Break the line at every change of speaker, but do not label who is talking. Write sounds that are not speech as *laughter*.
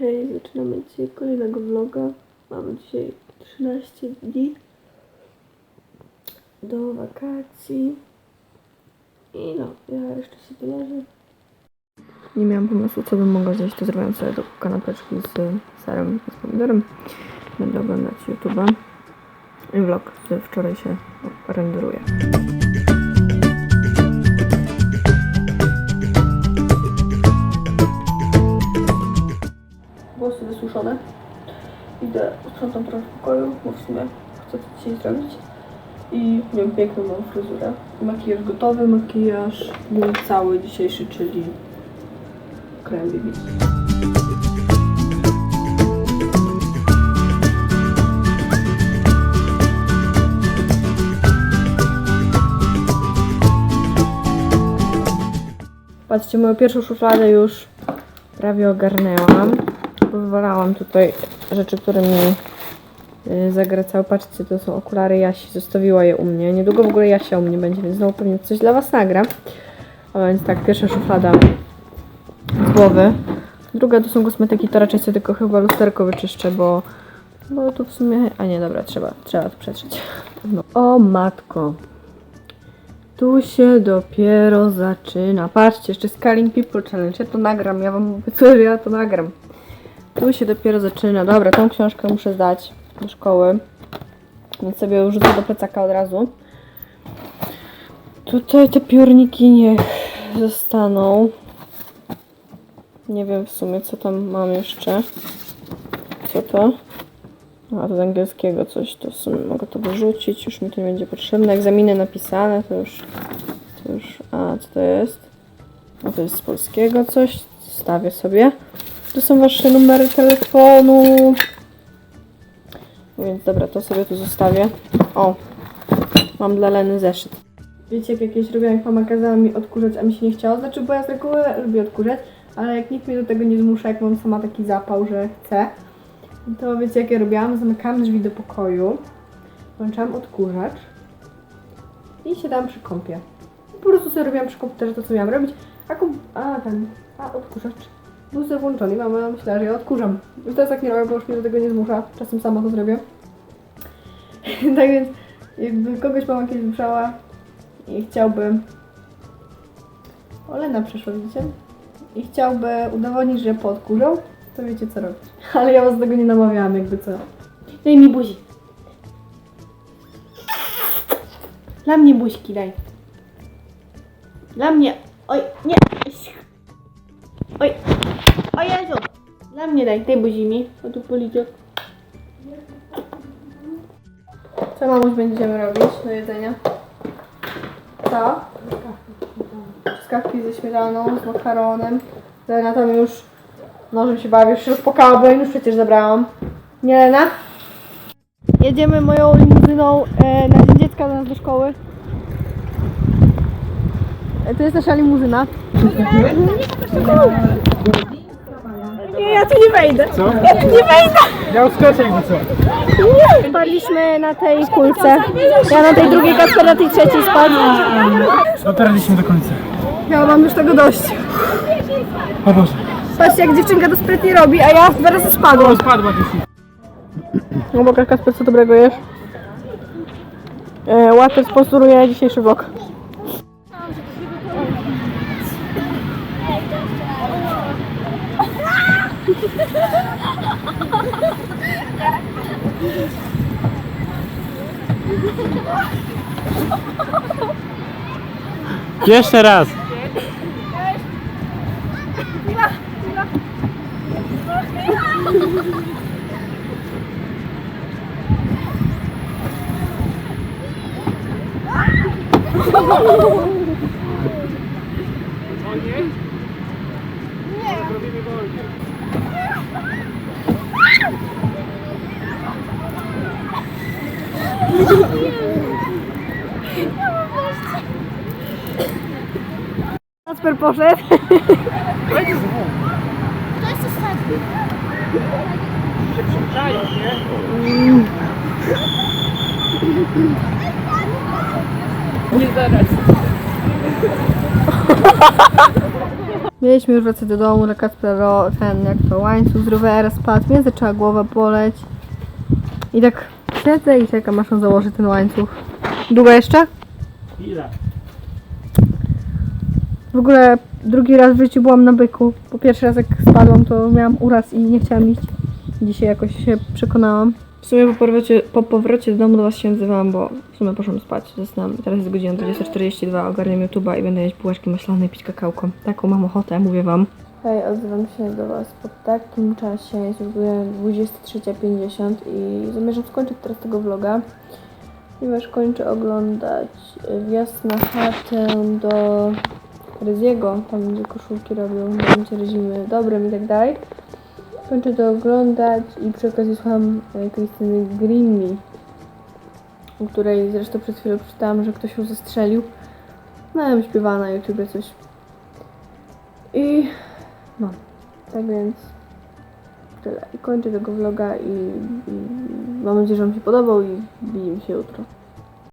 Hej, zaczynamy dzisiaj kolejnego vloga. Mamy dzisiaj 13 dni do wakacji. I no, ja jeszcze się leżę. Nie miałam pomysłu, co bym mogła zjeść, to zrobiłam sobie do kanapeczki z serem i z pomidorem. Będę oglądać YouTube'a. I vlog wczoraj się renderuje. Wysuszone. Idę, sprzątam trochę w pokoju, bo w sumie chcę to dzisiaj zrobić. I miałem piękną mam fryzurę. Makijaż gotowy, makijaż mój cały dzisiejszy, czyli krem BB. Patrzcie, moją pierwszą szufladę już prawie ogarnęłam. Wywalałam tutaj rzeczy, które mi y, zagracały. Patrzcie, to są okulary Jasi. Zostawiła je u mnie. Niedługo w ogóle Jasia u mnie będzie, więc znowu pewnie coś dla Was nagram. A więc tak, pierwsza szuflada z głowy. Druga to są kosmetyki, to raczej sobie tylko chyba lusterko wyczyszczę, bo, bo tu w sumie... A nie, dobra, trzeba, trzeba to przetrzeć. *laughs* No. O matko. Tu się dopiero zaczyna. Patrzcie, jeszcze Scaling People Challenge. Ja to nagram, ja wam obiecuję, ja to nagram. Tu się dopiero zaczyna. Dobra, tą książkę muszę zdać do szkoły. Więc sobie ją rzucę do plecaka od razu. Tutaj te piórniki niech zostaną. Nie wiem w sumie, co tam mam jeszcze. Co to? A, to z angielskiego coś, to w sumie mogę to wyrzucić, już mi to nie będzie potrzebne. Egzaminy napisane, to już, to już, a co to jest? A to jest z polskiego coś, stawię sobie. Tu są wasze numery telefonu. Więc dobra, to sobie tu zostawię. O, mam dla Leny zeszyt. Wiecie, jak jakieś robiłam, jak mama kazała mi odkurzać, a mi się nie chciało. Znaczy, bo ja z reguły lubię odkurzać, ale jak nikt mnie do tego nie zmusza, jak mam sama taki zapał, że chcę, to wiecie, jak ja robiłam? Zamykałam drzwi do pokoju, włączałam odkurzacz i siadałam przy kąpie. Po prostu sobie robiłam przy komputerze to, co miałam robić, a, a ten, a odkurzacz był sobie włączony i mama myślała, że ja odkurzam. Już teraz tak nie robię, bo już mnie do tego nie zmusza, czasem sama to zrobię. *laughs* tak więc, jakby kogoś mama kiedyś zmuszała i chciałby... Olena przyszła, widzicie? I chciałby udowodnić, że podkurzał, to wiecie co robić. *laughs* Ale ja was do tego nie namawiałam, jakby co. Daj mi buzi. Dla mnie buźki daj. Dla mnie. Oj, nie. Oj. O Jezu. Dla mnie daj, daj buzi mi. O tu policzek. Co mamuś będziemy robić do jedzenia? Co? Skawki ze śmietaną, z makaronem. Lena tam już nożem się bawi, już się rozpłakała, bo już przecież zabrałam. Nie Lena? Jedziemy moją limuzyną e, na dzień dziecka do nas do szkoły. E, to jest nasza limuzyna. Nie, ja tu nie wejdę.
Co?
Ja tu nie wejdę.
Ja uskoczę jakby co.
Spadliśmy na tej kulce. Ja na tej drugiej, Kasper na tej trzeciej spadł.
Dotarliśmy do końca.
Ja mam już tego dość.
O Boże.
Patrzcie jak dziewczynka to sprytnie robi, a ja dwa razy spadłam.
O, spadła.
No bo Kasper, co dobrego jesz? E, Łater sponsoruje dzisiejszy vlog.
Jeszcze raz.
Kasper poszedł. Mieliśmy już wracać do domu, że Kacper ro, ten, jak to, łańcuch z rowera spadł, mnie zaczęła głowa boleć. I tak siedzę i czekam, aż on założy ten łańcuch. Długo jeszcze?
Ile?
W ogóle drugi raz w życiu byłam na byku. Po pierwszy raz jak spadłam, to miałam uraz i nie chciałam iść. Dzisiaj jakoś się przekonałam. W sumie po powrocie, po powrocie do domu do Was się odzywałam, bo w sumie poszłam spać. Zasnęłam. Teraz jest godzina 20.42, ogarniam YouTube'a i będę jeść bułeczki maślane i pić kakałko. Taką mam ochotę, mówię Wam. Hej, odzywam się do Was po takim czasie. Jest już 23.50 i zamierzam skończyć teraz tego vloga. Ponieważ kończę oglądać Wjazd na chatę do Ryziego, tam gdzie koszulki robią, będzie reżimy dobrym i tak dalej. Kończę to oglądać i przy okazji słucham e, Krystyny Grimmi, u której zresztą przed chwilą czytałam, że ktoś ją zastrzelił. No, ja śpiewa na YouTubie coś. I no, tak więc tyle. I kończę tego vloga i, i mam nadzieję, że Wam się podobał i widzimy się jutro.